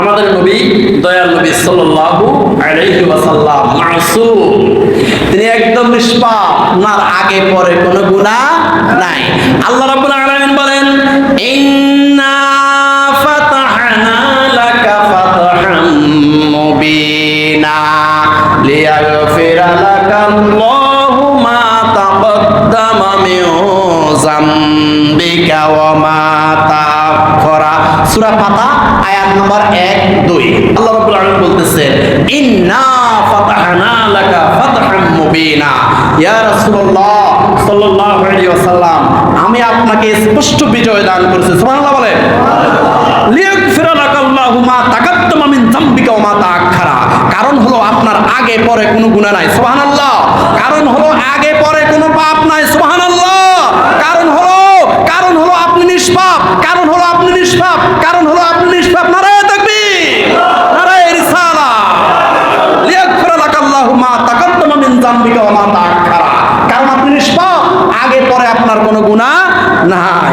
আমাদের নবী, দয়াল নবী সাল্লাল্লাহু আলাইহি ওয়াসাল্লাম, মাসুম। তিনি একদম নিষ্পাপ, ওনার আগে পরে কোনো গুনাহ নাই। আল্লাহ রাব্বুল আলামিন বলেন, ইন্না ফাতাহনা লাকা ফাতহাম মুবিনা লিয়াগফিরা লাকা আল্লাহু মা তাকদ্দামা মিন জামবিকা ওয়া মা তাআখখারা আয়াত নম্বর 1 2 আল্লাহ ইন্না লাকা মুবিনা। ইয়া রাসূলুল্লাহ সাল্লাল্লাহু আলাইহি ওয়াসাল্লাম, আমি আপনাকে স্পষ্ট বিজয় দান করেছি। সুবহানাল্লাহ লিয়াগফিরা মা তাকাদ্দামা মিন যামবিকা ওয়া মা তাআখখারা। কারণ হলো আপনার আগে পরে কোনো গুনাহ নাই। সুবহানাল্লাহ। কারণ হলো আগে পরে কোনো পাপ নাই সুবহানাল্লাহ কারণ হলো কারণ হলো আপনি নিষ্পাপ কারণ হলো আপনি নিষ্পাপ কারণ হলো আপনি নিষ্পাপ নারায়ে তাকবীর নারায়ে রিসালা লিয়াগফিরা লাকা আল্লাহু মা তাকাদ্দামা মিন যামবিকা ওয়া মা তাআখখারা কারণ আপনি নিষ্পাপ আগে পরে আপনার কোনো গুণা নাই।